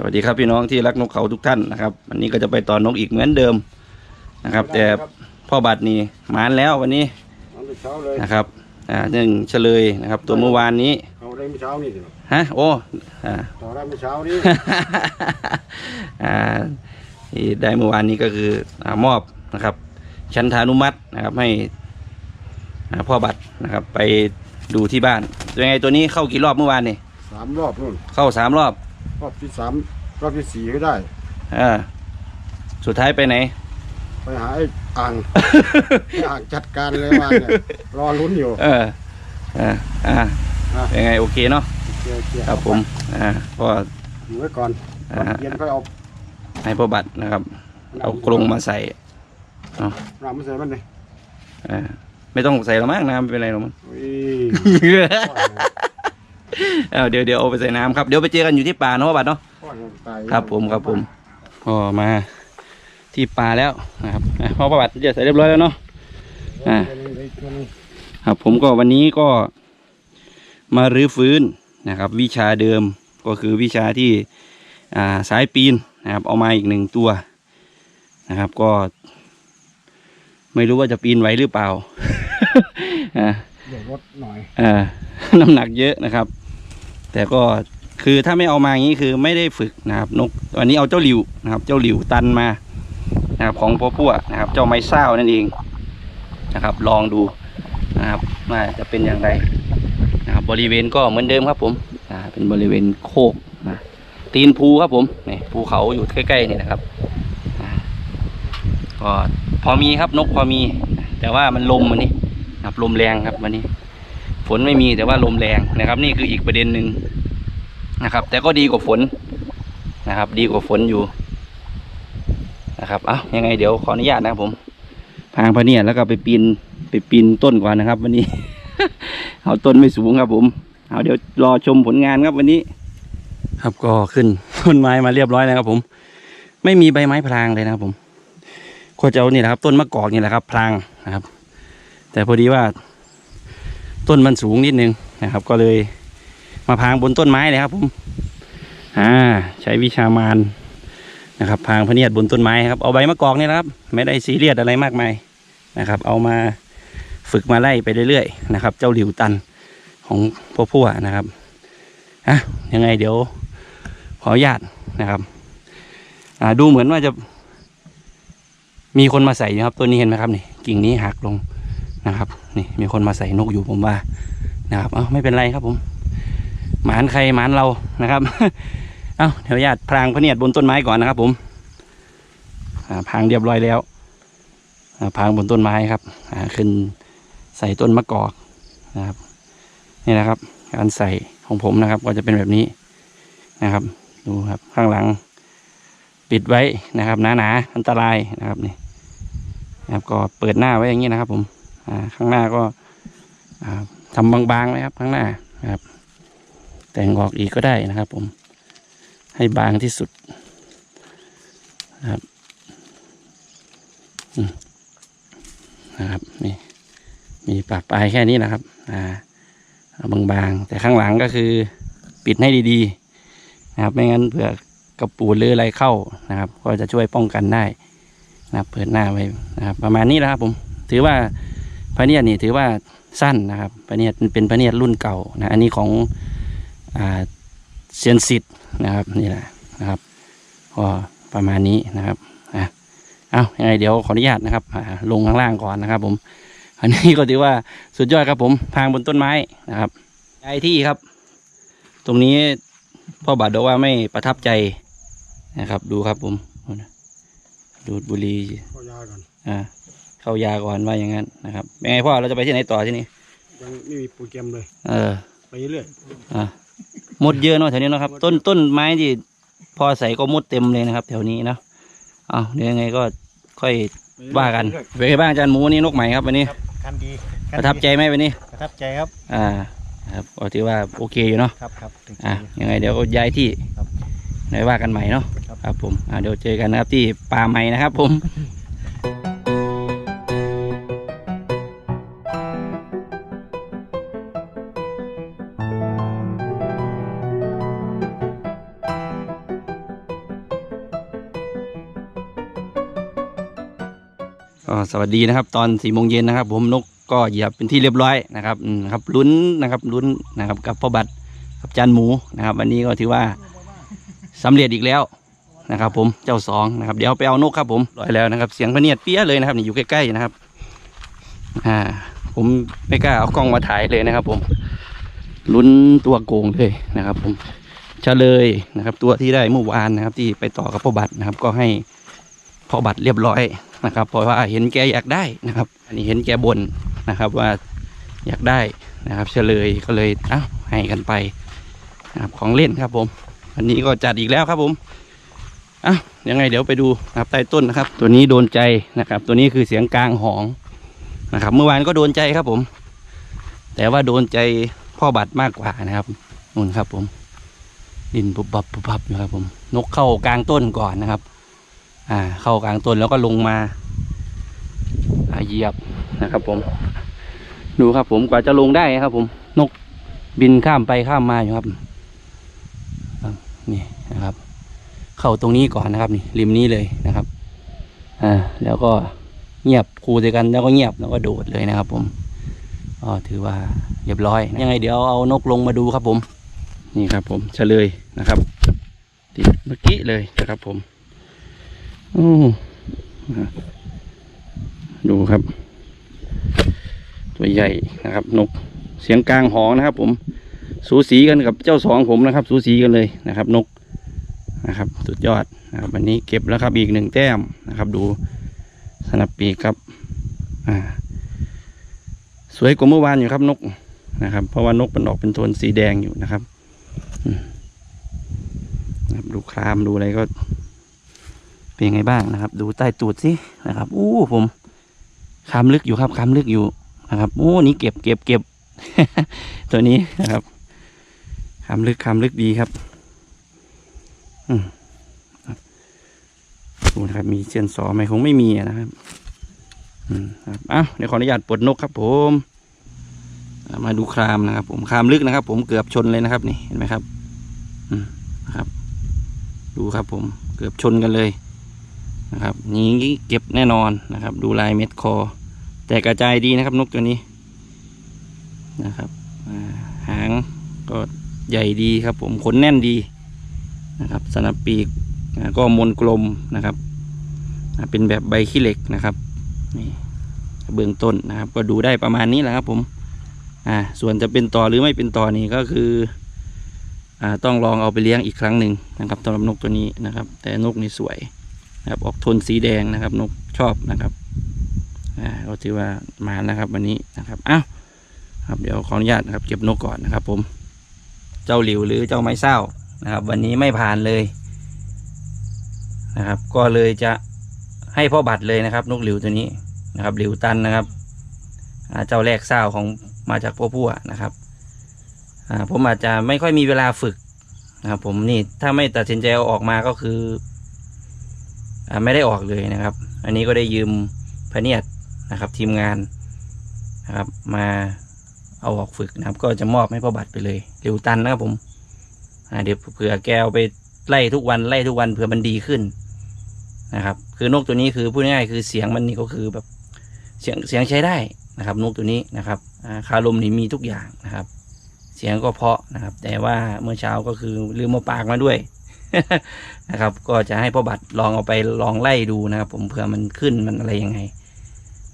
สวัสดีครับพี่น้องที่รักนกเขาทุกท่านนะครับ วันนี้ก็จะไปต่อนกอีกเหมือนเดิมนะครับ แต่พ่อบัตรนี่หมานแล้ววันนี้เอาไปเช้าเลยนะครับอ่าเนื่องเฉลยนะครับ ตัวเมื่อวานนี้เอาได้เมื่อเช้านี่สิฮะโอ้อ่าต่อได้เมื่อเช้านี้อ่าที่ได้เมื่อวานนี้ก็คืออามอบนะครับ ชันทานุมัตินะครับให้อ่าพ่อบัตรนะครับ ไปดูที่บ้านเป็นไงตัวนี้เข้ากี่รอบเมื่อวานนี่สามรอบนู่นเข้าสามรอบ รอบที่สามรอบที่สี่ก็ได้ อ่าสุดท้ายไปไหน ไปหาไอ้อ่าง ไอ้อ่างจัดการเลยวันเนี่ยรอลุ้นอยู่เอออ่าอ่าอะเป็นไงโอเคเนาะเกียร์เกียร์ครับผมอ่าก็ อยู่ไว้ก่อนอ่า เย็นค่อยเอาให้พ่อบัตรนะครับ เอากรงมาใส่น้ำมาใส่มันเลยอ่าไม่ต้องใส่หรอกมั้งน้ำไม่เป็นไรหรอกมั้งอุ้ย เอาเดี๋ยวเดี๋ยวเอาไปใส่น้ำครับ เดี๋ยวไปเจอกันอยู่ที่ป่าเนาะพ่อบัตรเนาะพ่อยังตายครับผมครับผมก็มาที่ป่าแล้วนะครับอะพ่อประวัติจะใส่เรียบร้อยแล้วเนาะอ่าตัวหนึ่งได้ตัวหนึ่งครับผมก็วันนี้ก็มารื้อฟื้นนะครับ วิชาเดิมก็คือวิชาที่อ่าสายปีนนะครับ เอามาอีกหนึ่งตัวนะครับก็ ไม่รู้ว่าจะปีนไหวหรือเปล่าอ่าเดี๋ยวรถหน่อยอ่าน้ำหนักเยอะนะครับ แต่ก็คือถ้าไม่เอามาอย่างนี้คือไม่ได้ฝึกนะครับ นกวันนี้เอาเจ้าหลิวนะครับ เจ้าหลิวตันมานะครับ ของพ่อพัวนะครับ เจ้าไม้เศร้านั่นเองนะครับ ลองดูนะครับว่าจะเป็นอย่างไรนะครับ บริเวณก็เหมือนเดิมครับ ผมอ่าเป็นบริเวณโคกนะตีนภูครับผมนี่ภูเขาอยู่ใกล้ๆนี่นะครับก็พอมีครับนกพอมี แต่ว่ามันลมวันนี้นะครับลมแรงครับวันนี้ ฝนไม่มีแต่ว่าลมแรงนะครับ นี่คืออีกประเด็นหนึ่งนะครับ แต่ก็ดีกว่าฝนนะครับ ดีกว่าฝนอยู่นะครับเอายังไงเดี๋ยวขออนุญาตนะครับผมพางพเนียแล้วก็ไปปีนไปปีนต้นก่อนนะครับ วันนี้ เอาต้นไม่สูงครับผมเอาเดี๋ยวรอชมผลงานครับวันนี้ ครับก็ขึ้นต้นไม้มาเรียบร้อยแล้วครับผม ไม่มีใบไม้พรางเลยนะครับผมก็จะเอานี่แหละครับ ต้นมะกอกนี่แหละครับพรางนะครับ แต่พอดีว่า ต้นมันสูงนิดนึงนะครับ ก็เลยมาพางบนต้นไม้เลยครับผมอ่าใช้วิชามานนะครับพางพเนียดบนต้นไม้ครับเอาใบมะกอกเนี่ยนะครับ ไม่ได้ซีเรียสอะไรมากมายนะครับ เอามาฝึกมาไล่ไปเรื่อยๆนะครับ เจ้าหลิวตันของพ่อพัวนะครับอะยังไงเดี๋ยวขออนุญาตนะครับอ่าดูเหมือนว่าจะมีคนมาใส่นะครับต้นนี้เห็นไหมครับนี่กิ่งนี้หักลง นะครับนี่มีคนมาใส่นกอยู่ผมว่านะครับเอ้าไม่เป็นไรครับผม หมานใครหมานเรานะครับเอ้าเดี๋ยวญาติพรางพระเนียดบนต้นไม้ก่อนนะครับ ผมพรางเรียบร้อยแล้วพรางบนต้นไม้ครับขึ้นใส่ต้นมะกอกนะครับ นี่นะครับ การใส่ของผมนะครับ ก็จะเป็นแบบนี้นะครับ ดูครับข้างหลัง ปิดไว้นะครับหนาๆอันตรายนะครับนี่นะครับก็เปิดหน้าไว้อย่างนี้นะครับผม ข้างหน้าก็อ่าทำบางๆนะครับ ข้างหน้าครับ แต่งออกอีกก็ได้นะครับ ผม ให้บางที่สุดนะครับนะครับนี่มีปากปลายแค่นี้นะครับ อ่าบางๆแต่ข้างหลังก็คือปิดให้ดีๆนะครับ ไม่งั้นเผื่อกระปูดหรืออะไรเข้านะครับ ก็จะช่วยป้องกันได้นะครับ เปิดหน้าไว้นะครับ ประมาณนี้นะครับผมถือว่า พระเนียดนี่ถือว่าสั้นนะครับพระเนียดเป็นพระเนียดรุ่นเก่านะอันนี้ของเซียนสิทธ์นะครับนี่แหละนะครับก็ประมาณนี้นะครับอะเอายังไงเดี๋ยวขออนุญาตนะครับลงข้างล่างก่อนนะครับ ผม อันนี้ก็ถือว่าสุดยอดครับ ผมพางบนต้นไม้นะครับย้ายที่ครับ ตรงนี้พ่อบาทบอกว่าไม่ประทับใจนะครับ ดูครับผมดูดบุหรี่อนอ่า เข้ายาก่อนว่าอย่างนั้นนะครับเป็นไงพ่อเราจะไปที่ไหนต่อที่นี่ยังไม่มีโปรแกรมเลย เออ ไปเรื่อยอ่าหมดเยอะเนาะแถวนี้เนาะครับ ต้นต้นไม้ที่พอใส่ก็มดเต็มเลยนะครับ แถวนี้เนาะเอาเดี๋ยวยังไงก็ค่อยว่ากันเป็นไงบ้างอาจารย์หมูวันนี้นกใหม่ครับวันนี้คันดีประทับใจไหมวันนี้ประทับใจครับ อ่า ครับก็ถือว่าโอเคอยู่เนาะครับครับถึงอะยังไงเดี๋ยวก็ย้ายที่ครับไหนว่ากันใหม่เนาะครับครับผมอ่าเดี๋ยวเจอกันนะครับที่ป่าใหม่นะครับผม ก็สวัสดีนะครับ ตอนสี่โมงเย็นนะครับ ผมนกก็เหยียบเป็นที่เรียบร้อยนะครับครับลุ้นนะครับลุ้นนะครับกับพ่อบัตรกับจานหมูนะครับ วันนี้ก็ถือว่าสำเร็จอีกแล้วนะครับ ผมเจ้าสองนะครับเดี๋ยวไปเอานกครับ ผมร้อยแล้วนะครับ เสียงพเนียดเปี้ยเลยนะครับนี่อยู่ใกล้ๆนะครับ อ่า ผมไม่กล้าเอากล้องมาถ่ายเลยนะครับ ผมลุ้นตัวโกงเลยนะครับ ผมเฉลยนะครับ ตัวที่ได้เมื่อวานนะครับ ที่ไปต่อกับพ่อบัตรนะครับ ก็ให้พ่อบัตรเรียบร้อย นะครับ เพราะว่าเห็นแกอยากได้นะครับ อันนี้เห็นแกบ่นนะครับว่าอยากได้นะครับเฉลยก็เลยเอ้าให้กันไปนะครับของเล่นครับผมวันนี้ก็จัดอีกแล้วครับผมเอ้ายังไงเดี๋ยวไปดูนะครับใต้ต้นนะครับ ตัวนี้โดนใจนะครับ ตัวนี้คือเสียงกลางหองนะครับ เมื่อวานก็โดนใจครับผม แต่ว่าโดนใจพ่อบัตรมากกว่านะครับนู่นครับผม ดินปุบปับปุบปับอยู่ครับผม นกเข้ากลางต้นก่อนนะครับ อ่า เข้ากลางต้นแล้วก็ลงมาเหยียบนะครับ ผม ดูครับ ผมกว่าจะลงได้ครับ ผม นกบินข้ามไปข้ามมาอยู่ครับ นี่นะครับ เข้าตรงนี้ก่อนนะครับ นี่ริมนี้เลยนะครับ อ่า แล้วก็เงียบคูเดียกันแล้วก็เงียบแล้วก็โดดเลยนะครับ ผมก็ถือว่าเรียบร้อยยังไงเดี๋ยวเอานกลงมาดูครับผม นี่ครับผมเฉลยนะครับติดเมื่อกี้เลยนะครับผม โอ้ดูครับ ตัวใหญ่นะครับ นกเสียงกลางหองนะครับ ผม สูสีกันกับเจ้าสองผมนะครับ สูสีกันเลยนะครับ นกนะครับ สุดยอดนะครับวันนี้เก็บแล้วครับอีกหนึ่งแต้มนะครับ ดูสนับปีกครับอ่าสวยกว่าเมื่อวานอยู่ครับนกนะครับ เพราะว่านกมันออกเป็นโทนสีแดงอยู่นะครับนะครับดูครามดูอะไรก็ เป็นยังไงบ้างนะครับ ดูใต้ตูดสินะครับอู้ผมคามลึกอยู่ครับคามลึกอยู่นะครับโอ้นี่เก็บเก็บเก็บตัวนี้นะครับคามลึกคามลึกดีครับอืมครับดูนะครับ มีเซียนสอไหมคงไม่มีนะครับอืมครับอ้าวเดี๋ยวขออนุญาตปลดนกครับ ผมมาดูครามนะครับ ผมครามลึกนะครับ ผมเกือบชนเลยนะครับ นี่เห็นไหมครับ อืมนะครับ ดูครับผมเกือบชนกันเลย นะครับนี้เก็บแน่นอนนะครับ ดูลายเม็ดคอ แต่กระจายดีนะครับนกตัวนี้นะครับหางก็ใหญ่ดีครับ ผมขนแน่นดีนะครับสนับปีกก็มนกลมนะครับ เป็นแบบใบขี้เหล็กนะครับนี่เบื้องต้นนะครับ ก็ดูได้ประมาณนี้แหละครับ ผมอ่าส่วนจะเป็นต่อหรือไม่เป็นต่อนี่ก็คืออ่าต้องลองเอาไปเลี้ยงอีกครั้งหนึ่งนะครับสำหรับนกตัวนี้นะครับ แต่นกนี่สวย นะครับออกโทนสีแดงนะครับ นกชอบนะครับอ่าก็ถือว่ามานะครับวันนี้นะครับอ้าวครับเดี๋ยวขออนุญาตนะครับเก็บนกก่อนนะครับ ผม เจ้าหลิวหรือเจ้าไม้เศร้านะครับ วันนี้ไม่ผ่านเลยนะครับ ก็เลยจะให้พ่อบัตรเลยนะครับ นกหลิวตัวนี้นะครับหลิวตันนะครับเจ้าแรกเศร้าของมาจากพ่อพัวนะครับผมอาจจะไม่ค่อยมีเวลาฝึกนะครับผมนี่ถ้าไม่ตัดสินใจเอาออกมาก็คือ ไม่ได้ออกเลยนะครับ อันนี้ก็ได้ยืมพะเนียดนะครับทีมงานนะครับมาเอาออกฝึกนะครับ ก็จะมอบให้พ่อบัตรไปเลยเร็วตันนะครับผมเดี๋ยวเผื่อแกเอาไปไล่ทุกวันไล่ทุกวันเผื่อมันดีขึ้นนะครับ คือนกตัวนี้คือพูดง่ายคือเสียงมันนี่ก็คือแบบเสียงเสียงใช้ได้นะครับ นกตัวนี้นะครับอ่าคาลมนี่มีทุกอย่างนะครับ เสียงก็เพาะนะครับ แต่ว่าเมื่อเช้าก็คือลืมมาปากมาด้วย นะครับ ก็จะให้พ่อบัตรลองเอาไปลองไล่ดูนะครับ ผมเผื่อมันขึ้นมันอะไรยังไง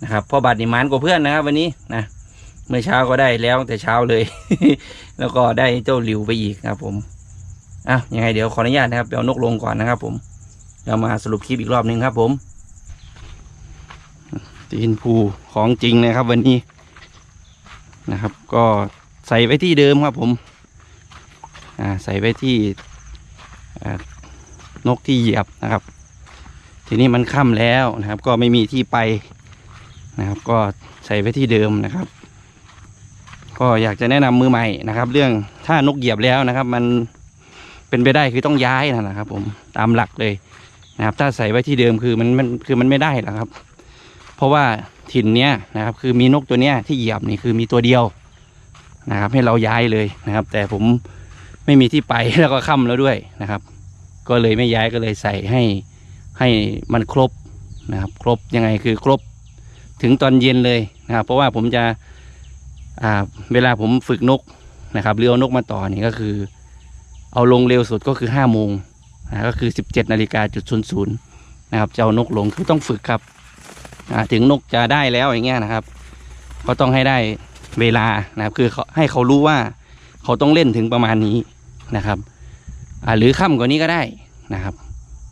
นะครับพ่อบัตรนี่มันกว่าเพื่อนนะครับ วันนี้นะเมื่อเช้าก็ได้แล้วแต่เช้าเลย แล้วก็ได้เจ้าหลิวไปอีกนะครับ ผมอะยังไงเดี๋ยวขออนุญาตนะครับเดี๋ยวนกลงก่อนนะครับ ผมเรามาสรุปคลิปอีกรอบหนึ่งครับ ผมตีนภูของจริงนะครับ วันนี้นะครับ ก็ใส่ไว้ที่เดิมครับผม อ่า ใส่ไว้ที่ นกที่เหยียบนะครับ ทีนี้มันค่ำแล้วนะครับ ก็ไม่มีที่ไปนะครับ ก็ใส่ไว้ที่เดิมนะครับ ก็อยากจะแนะนำมือใหม่นะครับ เรื่องถ้านกเหยียบแล้วนะครับ มันเป็นไปได้คือต้องย้ายนะนะครับ ผมตามหลักเลยนะครับ ถ้าใส่ไว้ที่เดิมคือมันมันคือมันไม่ได้หรอกครับ เพราะว่าถิ่นเนี้ยนะครับ คือมีนกตัวเนี้ยที่เหยียบนี่คือมีตัวเดียวนะครับ ให้เราย้ายเลยนะครับ แต่ผมไม่มีที่ไปแล้วก็ค่ำแล้วด้วยนะครับ ก็เลยไม่ย้ายก็เลยใส่ให้ให้มันครบนะครับ ครบยังไงคือครบถึงตอนเย็นเลยนะครับเพราะว่าผมจะเวลาผมฝึกนกนะครับหรือเอานกมาต่อนี่ก็คือ เอาลงเร็วสุดก็คือห้าโมงนะก็คือสิบเจ็ดนาฬิกาจุดศูนย์ศูนย์นะครับจะเอานกลงคือต้องฝึกครับถึงนกจะได้แล้วอย่างเงี้ยนะครับ ก็ต้องให้ได้เวลานะครับ คือให้เขารู้ว่าเขาต้องเล่นถึงประมาณนี้นะครับ หรือค่ำกว่านี้ก็ได้นะครับ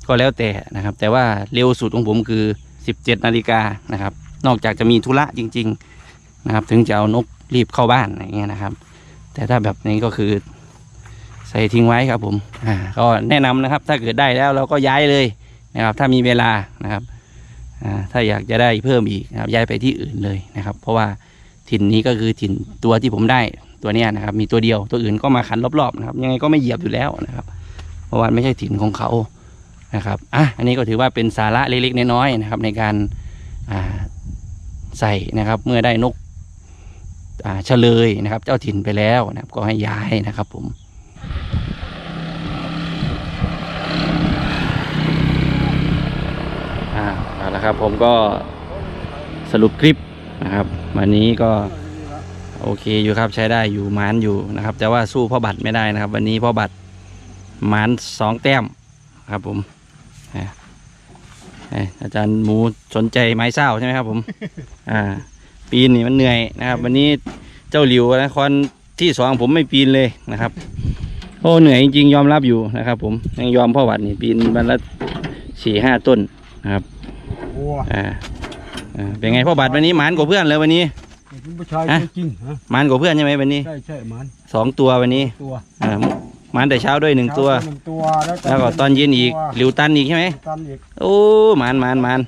ก็แล้วแต่นะครับ แต่ว่าเร็วสุดของผมคือ 17 นาฬิกานะครับ นอกจากจะมีธุระจริง ๆนะครับ ถึงจะเอานกรีบเข้าบ้านอย่างเงี้ยนะครับ แต่ถ้าแบบนี้ก็คือใส่ทิ้งไว้ครับผมอ่าก็แนะนำนะครับ ถ้าเกิดได้แล้วเราก็ย้ายเลยนะครับ ถ้ามีเวลานะครับอ่าถ้าอยากจะได้เพิ่มอีกนะครับ ย้ายไปที่อื่นเลยนะครับ เพราะว่าถิ่นนี้ก็คือถิ่นตัวที่ผมได้ตัวเนี้ยนะครับ มีตัวเดียวตัวอื่นก็มาขันรอบๆนะครับ ยังไงก็ไม่เหยียบอยู่แล้วนะครับ ราะว่าไม่ใช่ถิ่นของเขานะครับอะอันนี้ก็ถือว่าเป็นสาระเล็กๆน้อยๆนะครับในการใส่นะครับเมื่อได้นกเฉลยนะครับ เจ้าถิ่นไปแล้วนะครับก็ให้ย้ายนะครับผมอ่าเอาละครับผมก็สรุปคลิปนะครับ วันนี้ก็โอเคอยู่ครับใช้ได้อยู่มานอยู่นะครับ แต่ว่าสู้พ่อบัตรไม่ได้นะครับ วันนี้พ่อบัตร หมานสองแต้มครับผมเอ้ยอาจารย์หมูสนใจไม้เศร้าใช่ไหมครับผม อ่า ปีนนี่มันเหนื่อยนะครับ วันนี้เจ้าหลิวนะคอนที่สองผมไม่ปีนเลยนะครับ โอ้เหนื่อยจริงๆยอมรับอยู่นะครับ ผมยังยอมพ่อวัดนี่ปีนวันละสี่ห้าต้นนะครับวัวอ่าอ่าเป็นไงพ่อบัตรวันนี้หมานกว่าเพื่อนเลยวันนี้เป็นผู้ชายฮะจริงๆฮะหมานกว่าเพื่อนใช่ไหมวันนี้ใช่ใช่มันสองตัววันนี้ตัวอ่าห มานแต่เช้าด้วยหนึ่งตัว หนึ่งตัวแล้วแล้วก็ตอนเย็นอีกหลิวตันอีกใช่ไหมตันอีกโอ้หมานหมานหมาน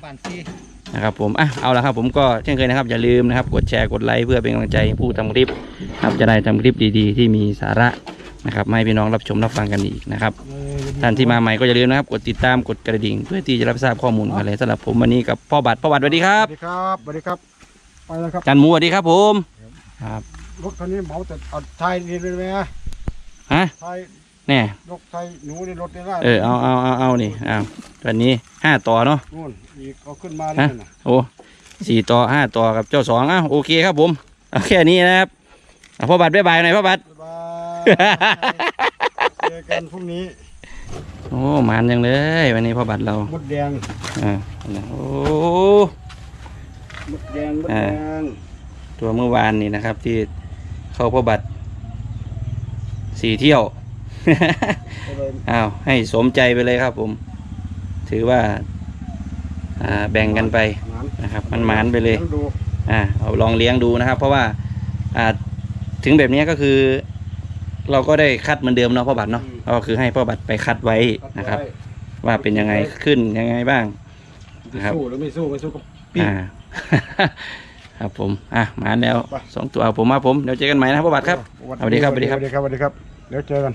นะครับผมอะเอาละครับผมก็เช่นเคยนะครับอย่าลืมนะครับกดแชร์กดไลค์เพื่อเป็นกำลังใจให้ผู้ทำคลิปครับจะได้ทำคลิปดีๆ ที่มีสาระนะครับมาให้พี่น้องรับชมรับฟังกันอีกนะครับเออท่านที่มาใหม่ก็อย่าลืมนะครับ กดติดตามกดกระดิ่ง เพื่อที่จะรับทราบข้อมูลกันเลยสำหรับผมวันนี้กับพ่อบัตรพ่อบัตรสวัสดีครัสบวัสดีครับสวัสดีครับ ไปแล้วครับ จันหมูสวัสดีครับผมครับ รถคันนี้เหมาแต่เอาไทยนี่เลยไหม ฮะไทยแน่รถไทยหนูในรถนี่ได้เออเอาเอาเอาเอานี่เอาตัวนี้ห้าต่อเนาะนู่นอีกเอาขึ้นมาเลยนะโอ้สี่ต่อห้าต่อกับเจ้าสองอ้าวโอเคครับผมเอาแค่นี้นะครับอะพ่อบัตรบ๊ายบายหน่อยพ่อบัตรบ๊ายบายเจอกันพรุ่งนี้โอ้หมันยังเลย วันนี้พ่อบัตรเรามดแดงอ่าโอ้มดแดงมดอ่าแดงตัวเมื่อวานนี่นะครับ ที่เข้าพ่อบัตร สี่เที่ยวก็เลยอ้าวให้สมใจไปเลยครับผม ถือว่า อ่าแบ่งกันไปหมานนะครับ มันหมานไปเลยต้องดูอ่าเอาลองเลี้ยงดูนะครับ เพราะว่า อ่าถึงแบบนี้ก็คือ เราก็ได้คัดเหมือนเดิมเนาะพ่อบัตรเนาะก็คือให้พ่อบัตรไปคัดไว้นะครับ ว่าเป็นยังไงขึ้นยังไงบ้างจะครับสู้หรือไม่สู้ไม่สู้ก็ปีอ่า ครับผม อะ มาแล้วสองตัวเอาผมมาผม เดี๋ยวเจอกันใหม่นะครับพ่อบัตรครับ สวัสดีครับสวัสดีครับ สวัสดีครับสวัสดีครับเดี๋ยวเจอกัน